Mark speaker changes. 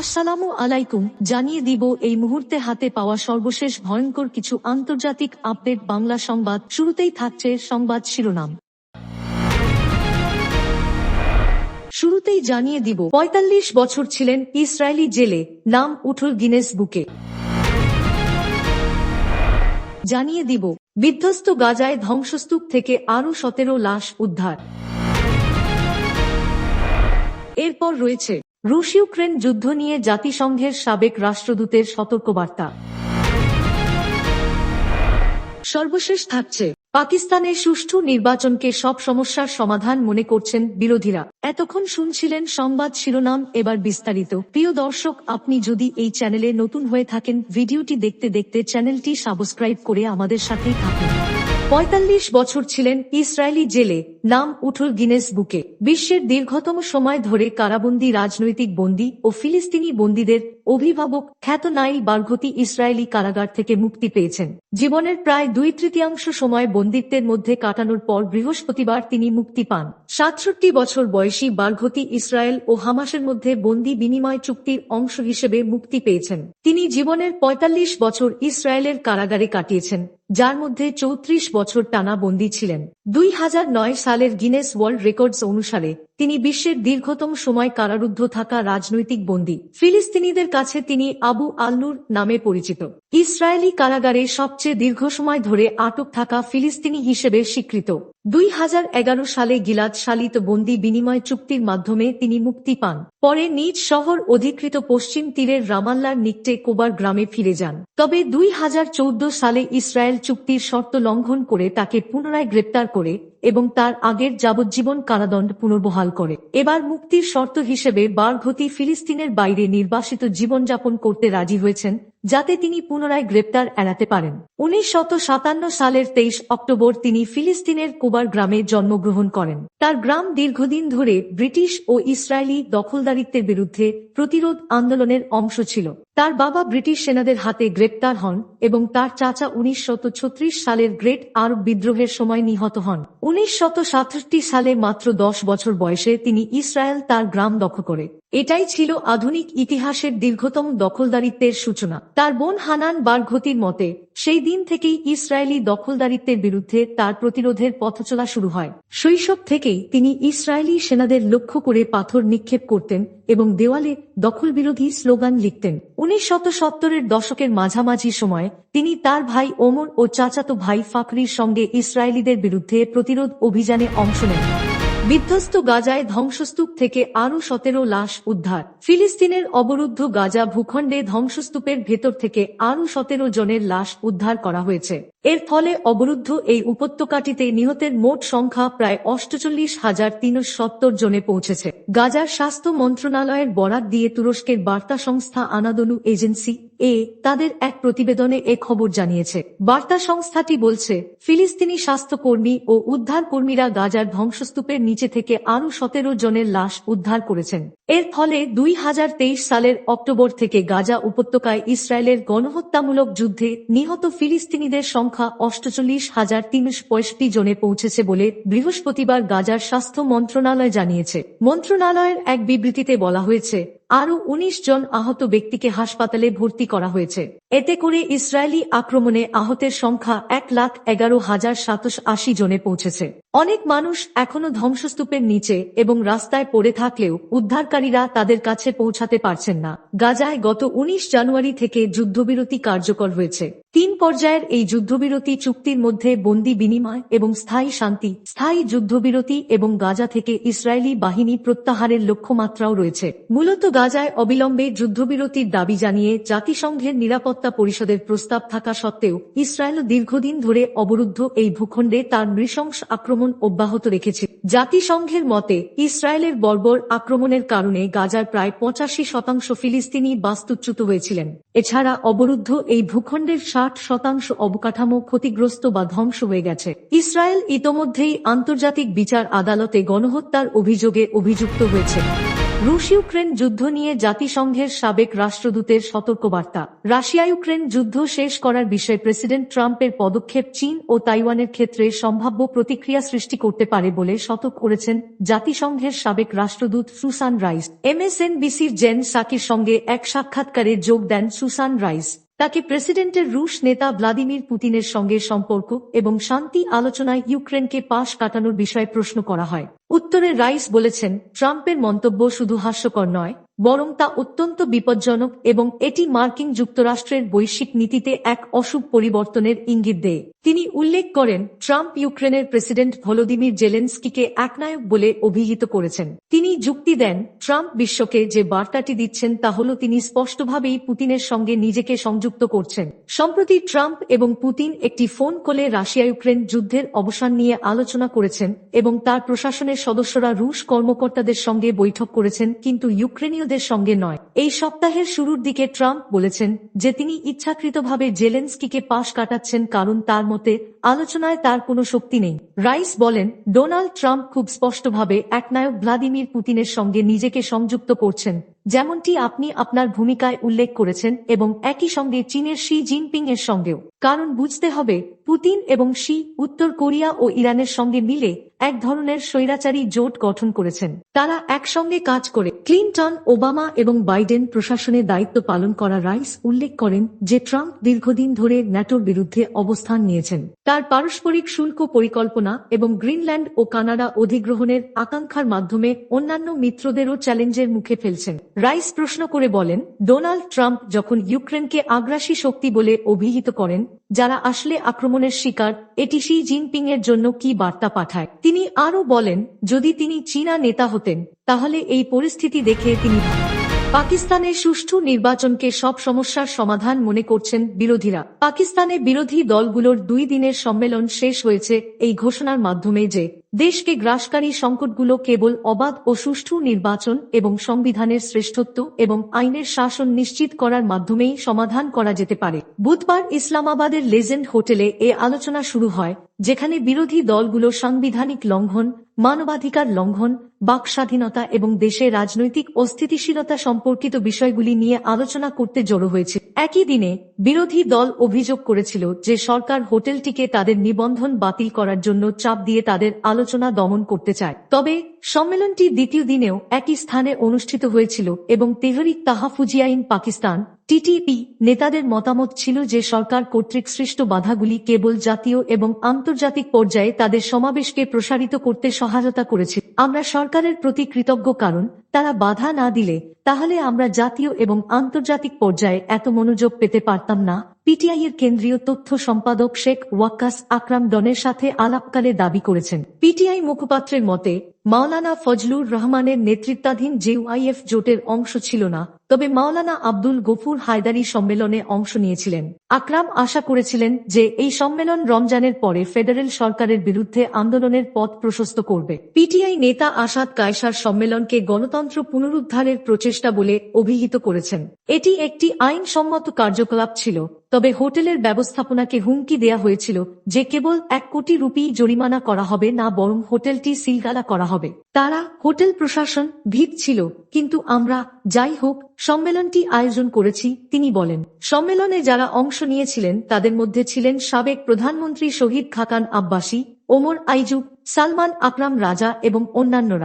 Speaker 1: আসসালামু আলাইকুম, জানিয়ে দিব এই মুহূর্তে হাতে পাওয়া সর্বশেষ ভয়ঙ্কর কিছু আন্তর্জাতিক আপডেট বাংলা সংবাদ। শুরুতেই থাকছে সংবাদ শিরোনাম। শুরুতেই জানিয়ে দিব, পঁয়তাল্লিশ বছর ছিলেন ইসরায়েলি জেলে, নাম উঠল গিনেস বুকে। জানিয়ে দিব, বিধ্বস্ত গাজায় ধ্বংসস্তূপ থেকে আরও সতেরো লাশ উদ্ধার। এরপর রয়েছে রুশ ইউক্রেন যুদ্ধ নিয়ে জাতিসংঘের সাবেক রাষ্ট্রদূতের সতর্কবার্তা। সর্বশেষ থাকছে, পাকিস্তানের সুষ্ঠু নির্বাচনকে সব সমস্যার সমাধান মনে করছেন বিরোধীরা। এতক্ষণ শুনছিলেন সংবাদ শিরোনাম, এবার বিস্তারিত। প্রিয় দর্শক, আপনি যদি এই চ্যানেলে নতুন হয়ে থাকেন, ভিডিওটি দেখতে দেখতে চ্যানেলটি সাবস্ক্রাইব করে আমাদের সাথেই থাকুন। পঁয়তাল্লিশ বছর ছিলেন ইসরায়েলি জেলে, নাম উঠল গিনেস বুকে। বিশ্বের দীর্ঘতম সময় ধরে কারাবন্দী রাজনৈতিক বন্দী ও ফিলিস্তিনি বন্দীদের অভিভাবক খ্যাত নাইল বার্ঘতি ইসরায়েলি কারাগার থেকে মুক্তি পেয়েছেন। জীবনের প্রায় দুই তৃতীয়াংশ সময় বন্দিত্বের মধ্যে কাটানোর পর বৃহস্পতিবার তিনি মুক্তি পান। সাতষট্টি বছর বয়সী বার্ঘতি ইসরায়েল ও হামাসের মধ্যে বন্দি বিনিময় চুক্তির অংশ হিসেবে মুক্তি পেয়েছেন। তিনি জীবনের ৪৫ বছর ইসরায়েলের কারাগারে কাটিয়েছেন, যার মধ্যে চৌত্রিশ বছর টানা বন্দী ছিলেন। দুই হাজার নয় সালের গিনেস ওয়ার্ল্ড রেকর্ডস অনুসারে তিনি বিশ্বের দীর্ঘতম সময় কারারুদ্ধ থাকা রাজনৈতিক বন্দী। ফিলিস্তিনিদের কাছে তিনি আবু আল্লুর নামে পরিচিত। ইসরায়েলি কারাগারে সবচেয়ে দীর্ঘ সময় ধরে আটক থাকা ফিলিস্তিনি হিসেবে স্বীকৃত। দুই হাজার এগারো সালে গিলাদ শালিত বন্দি বিনিময় চুক্তির মাধ্যমে তিনি মুক্তি পান। পরে নিজ শহর অধিকৃত পশ্চিম তীরের রামাল্লার নিকটে কোবার গ্রামে ফিরে যান। তবে দুই হাজার চৌদ্দ সালে ইসরায়েল চুক্তির শর্ত লঙ্ঘন করে তাকে পুনরায় গ্রেপ্তার করে এবং তার আগের যাবজ্জীবন কারাদণ্ড পুনর্বহাল করে। এবার মুক্তির শর্ত হিসেবে বারঘতি ফিলিস্তিনের বাইরে নির্বাসিত জীবনযাপন করতে রাজি হয়েছেন যাতে তিনি পুনরায় গ্রেপ্তার এড়াতে পারেন। উনিশ সালের তেইশ অক্টোবর তিনি ফিলিস্তিনের কুবার গ্রামে জন্মগ্রহণ করেন। তার গ্রাম দীর্ঘদিন ধরে ব্রিটিশ ও ইসরায়েলি দখলদারিত্বের বিরুদ্ধে প্রতিরোধ আন্দোলনের অংশ ছিল। তার বাবা ব্রিটিশ সেনাদের হাতে গ্রেপ্তার হন এবং তার চাচা উনিশ সালের গ্রেট আরব বিদ্রোহের সময় নিহত হন। উনিশ সালে মাত্র দশ বছর বয়সে তিনি ইসরায়েল তার গ্রাম দখল করে। এটাই ছিল আধুনিক ইতিহাসের দীর্ঘতম দখলদারিত্বের সূচনা। তার বোন হানান বারঘতির মতে, সেই দিন থেকেই ইসরায়েলি দখলদারিত্বের বিরুদ্ধে তার প্রতিরোধের পথচলা শুরু হয়। শৈশব থেকেই তিনি ইসরায়েলি সেনাদের লক্ষ্য করে পাথর নিক্ষেপ করতেন এবং দেওয়ালে দখল বিরোধী স্লোগান লিখতেন। উনিশ শত সত্তরের দশকের মাঝামাঝি সময় তিনি তার ভাই ওমর ও চাচাতো ভাই ফাকরির সঙ্গে ইসরায়েলিদের বিরুদ্ধে প্রতিরোধ অভিযানে অংশ নেন। বিধ্বস্ত গাজায় ধ্বংসস্তূপ থেকে আরও সতেরো লাশ উদ্ধার। ফিলিস্তিনের অবরুদ্ধ গাজা ভূখণ্ডে ধ্বংসস্তূপের ভেতর থেকে আরও সতেরো জনের লাশ উদ্ধার করা হয়েছে। এর ফলে অবরুদ্ধ এই উপত্যকাটিতে নিহতের মোট সংখ্যা প্রায় অষ্টচল্লিশ হাজার তিনশো সত্তর জনে পৌঁছেছে। গাজার স্বাস্থ্য মন্ত্রণালয়ের বরাত দিয়ে তুরস্কের বার্তা সংস্থা আনাদনু এজেন্সি এ তাদের এক প্রতিবেদনে এ খবর জানিয়েছে। বার্তা সংস্থাটি বলছে, ফিলিস্তিনি স্বাস্থ্যকর্মী ও উদ্ধারকর্মীরা গাজার ধ্বংসস্তূপের নিচে থেকে আরও সতেরো জনের লাশ উদ্ধার করেছেন। এর ফলে দুই হাজার তেইশ সালের অক্টোবর থেকে গাজা উপত্যকায় ইসরায়েলের গণহত্যামূলক যুদ্ধে নিহত ফিলিস্তিনিদের সংখ্যা অষ্টচল্লিশ হাজার তিনশো জনে পৌঁছেছে বলে বৃহস্পতিবার গাজার স্বাস্থ্য মন্ত্রণালয় জানিয়েছে। মন্ত্রণালয়ের এক বিবৃতিতে বলা হয়েছে আরও উনিশ জন আহত ব্যক্তিকে হাসপাতালে ভর্তি করা হয়েছে। এতে করে ইসরায়েলি আক্রমণে আহতের সংখ্যা এক লাখ এগারো হাজার সাতশ আশি জনে পৌঁছেছে। অনেক মানুষ এখনও ধ্বংসস্তূপের নিচে এবং রাস্তায় পড়ে থাকলেও উদ্ধারকারীরা তাদের কাছে পৌঁছাতে পারছেন না। গাজায় গত উনিশ জানুয়ারি থেকে যুদ্ধবিরতি কার্যকর হয়েছে। তিন পর্যায়ের এই যুদ্ধবিরতি চুক্তির মধ্যে বন্দি বিনিময় এবং স্থায়ী শান্তি, স্থায়ী যুদ্ধবিরতি এবং গাজা থেকে ইসরায়েলি বাহিনী প্রত্যাহারের লক্ষ্যমাত্রাও রয়েছে। মূলত গাজায় অবিলম্বে যুদ্ধবিরতির দাবি জানিয়ে জাতিসংঘের নিরাপত্তা পরিষদের প্রস্তাব থাকা সত্ত্বেও ইসরায়েল দীর্ঘদিন ধরে অবরুদ্ধ এই ভূখণ্ডে তার নৃশংস আক্রমণ অব্যাহত রেখেছে। জাতিসংঘের মতে, ইসরায়েলের বর্বর আক্রমণের কারণে গাজার প্রায় পঁচাশি শতাংশ ফিলিস্তিনি বাস্তুচ্যুত হয়েছিলেন। এছাড়া অবরুদ্ধ এই ভূখণ্ডের ষাট শতাংশ অবকাঠামো ক্ষতিগ্রস্ত বা ধ্বংস হয়ে গেছে। ইসরায়েল ইতোমধ্যেই আন্তর্জাতিক বিচার আদালতে গণহত্যার অভিযোগে অভিযুক্ত হয়েছে। রুশ ইউক্রেন যুদ্ধ নিয়ে জাতিসংঘের সাবেক রাষ্ট্রদূতের সতর্কবার্তা। রাশিয়া ইউক্রেন যুদ্ধ শেষ করার বিষয়ে প্রেসিডেন্ট ট্রাম্পের পদক্ষেপ চীন ও তাইওয়ানের ক্ষেত্রে সম্ভাব্য প্রতিক্রিয়া সৃষ্টি করতে পারে বলে সতর্ক করেছেন জাতিসংঘের সাবেক রাষ্ট্রদূত সুসান রাইস। এমএসএনবিসির জেন সাকির সঙ্গে এক সাক্ষাৎকারে যোগ দেন সুসান রাইস। তাকে প্রেসিডেন্টের রুশ নেতা ভ্লাদিমির পুতিনের সঙ্গে সম্পর্ক এবং শান্তি আলোচনায় ইউক্রেনকে পাশ কাটানোর বিষয়ে প্রশ্ন করা হয়। উত্তরে রাইস বলেছেন, ট্রাম্পের মন্তব্য শুধু হাস্যকর নয়, বরং তা অত্যন্ত বিপজ্জনক এবং এটি মার্কিন যুক্তরাষ্ট্রের বৈশ্বিক নীতিতে এক অশুভ পরিবর্তনের ইঙ্গিত দেয়। তিনি উল্লেখ করেন, ট্রাম্প ইউক্রেনের প্রেসিডেন্ট ভলোদিমির জেলেন্সকিকে একনায়ক বলে অভিহিত করেছেন। তিনি যুক্তি দেন, ট্রাম্প বিশ্বকে যে বার্তাটি দিচ্ছেন তা হল তিনি স্পষ্টভাবেই পুতিনের সঙ্গে নিজেকে সংযুক্ত করছেন। সম্প্রতি ট্রাম্প এবং পুতিন একটি ফোন কলে রাশিয়া ইউক্রেন যুদ্ধের অবসান নিয়ে আলোচনা করেছেন এবং তার প্রশাসনের সদস্যরা রুশ কর্মকর্তাদের সঙ্গে বৈঠক করেছেন, কিন্তু ইউক্রেনীয়দের সঙ্গে নয়। এই সপ্তাহের শুরুর দিকে ট্রাম্প বলেছেন যে তিনি ইচ্ছাকৃতভাবে জেলেন্সকিকে পাশ কাটাচ্ছেন কারণ তার মতে, আলোচনায় তার কোনো শক্তি নেই। রাইস বলেন, ডোনাল্ড ট্রাম্প খুব স্পষ্টভাবে একনায়ক ভ্লাদিমির পুতিনের সঙ্গে নিজেকে সংযুক্ত করছেন। যেমনটি আপনি আপনার ভূমিকায় উল্লেখ করেছেন এবং একই সঙ্গে চীনের শি জিনপিং এর সঙ্গেও। কারণ বুঝতে হবে পুতিন এবং শি উত্তর কোরিয়া ও ইরানের সঙ্গে মিলে এক ধরনের স্বৈরাচারী জোট গঠন করেছেন। তারা একসঙ্গে কাজ করে ক্লিনটন, ওবামা এবং বাইডেন প্রশাসনে দায়িত্ব পালন করা রাইস উল্লেখ করেন যে ট্রাম্প দীর্ঘদিন ধরে ন্যাটোর বিরুদ্ধে অবস্থান নিয়েছেন। তার পারস্পরিক শুল্ক পরিকল্পনা এবং গ্রিনল্যান্ড ও কানাডা অধিগ্রহণের আকাঙ্ক্ষার মাধ্যমে অন্যান্য মিত্রদেরও চ্যালেঞ্জের মুখে ফেলছেন। রাইস প্রশ্ন করে বলেন, ডোনাল্ড ট্রাম্প যখন ইউক্রেনকে আগ্রাসী শক্তি বলে অভিহিত করেন যারা আসলে আক্রমণের শিকার, এটি শি জিনপিং এর জন্য কি বার্তা পাঠায়? তিনি আরও বলেন, যদি তিনি চীনা নেতা হতেন, তাহলে এই পরিস্থিতি দেখে তিনি পাকিস্তানের সুষ্ঠু নির্বাচনকে সব সমস্যার সমাধান মনে করছেন বিরোধীরা। পাকিস্তানে বিরোধী দলগুলোর দুই দিনের সম্মেলন শেষ হয়েছে, এই ঘোষণার মাধ্যমে যে দেশকে গ্রাসকারী সংকটগুলো কেবল অবাধ ও সুষ্ঠু নির্বাচন এবং সংবিধানের শ্রেষ্ঠত্ব এবং আইনের শাসন নিশ্চিত করার মাধ্যমেই সমাধান করা যেতে পারে। বুধবার ইসলামাবাদের লেজেন্ড হোটেলে এ আলোচনা শুরু হয়, যেখানে বিরোধী দলগুলো সাংবিধানিক লঙ্ঘন, মানবাধিকার লঙ্ঘন, বাক স্বাধীনতা এবং দেশের রাজনৈতিক অস্থিতিশীলতা সম্পর্কিত বিষয়গুলি নিয়ে আলোচনা করতে জড়ো হয়েছে। একই দিনে বিরোধী দল অভিযোগ করেছিল যে সরকার হোটেলটিকে তাদের নিবন্ধন বাতিল করার জন্য চাপ দিয়ে তাদের আলোচনা দমন করতে চায়। তবে সম্মেলনটি দ্বিতীয় দিনেও একই স্থানে অনুষ্ঠিত হয়েছিল এবং তেহরিক তাহাফুজিয়াইন পাকিস্তান, টিটিপি নেতাদের মতামত ছিল যে সরকার কর্তৃক সৃষ্ট বাধাগুলি কেবল জাতীয় এবং আন্তর্জাতিক পর্যায়ে তাদের সমাবেশকে প্রসারিত করতে সহায়তা করেছে। আমরা সরকারের প্রতি কৃতজ্ঞ কারণ, তারা বাধা না দিলে তাহলে আমরা জাতীয় এবং আন্তর্জাতিক পর্যায়ে এত মনোযোগ পেতে পারতাম না। পিটিআই এর কেন্দ্রীয় তথ্য সম্পাদক শেখ ওয়াক্কাস আকরাম ডনের সাথে আলাপকালে দাবি করেছেন। পিটিআই মুখপাত্রের মতে, মাওলানা ফজলুর রহমানের নেতৃত্বাধীন জেউআইএফ জোটের অংশ ছিল না, তবে মাওলানা আব্দুল গফুর হায়দারি সম্মেলনে অংশ নিয়েছিলেন। আকরাম আশা করেছিলেন যে এই সম্মেলন রমজানের পরে ফেডারেল সরকারের বিরুদ্ধে আন্দোলনের পথ প্রশস্ত করবে। পিটিআই নেতা আসাদ কায়সার সম্মেলনকে গণতন্ত্র পুনরুদ্ধারের প্রচেষ্টা বলে অভিহিত করেছেন। এটি একটি আইনসম্মত কার্যকলাপ ছিল তবে হোটেলের ব্যবস্থাপনাকে হুমকি দেয়া হয়েছিল যে কেবল এক কোটি রুপি জরিমানা করা হবে না বরং হোটেলটি সিলগালা করা হবে। তারা হোটেল প্রশাসন ভিত ছিল, কিন্তু আমরা যাই হোক, সম্মেলনটি আয়োজন করেছি, তিনি বলেন। সম্মেলনে যারা অংশ নিয়েছিলেন, তাদের মধ্যে ছিলেন সাবেক প্রধানমন্ত্রী শহীদ খাকান আব্বাসী, ওমর আইজুব সালমান আকরাম রাজা এবং অন্যান্যরা।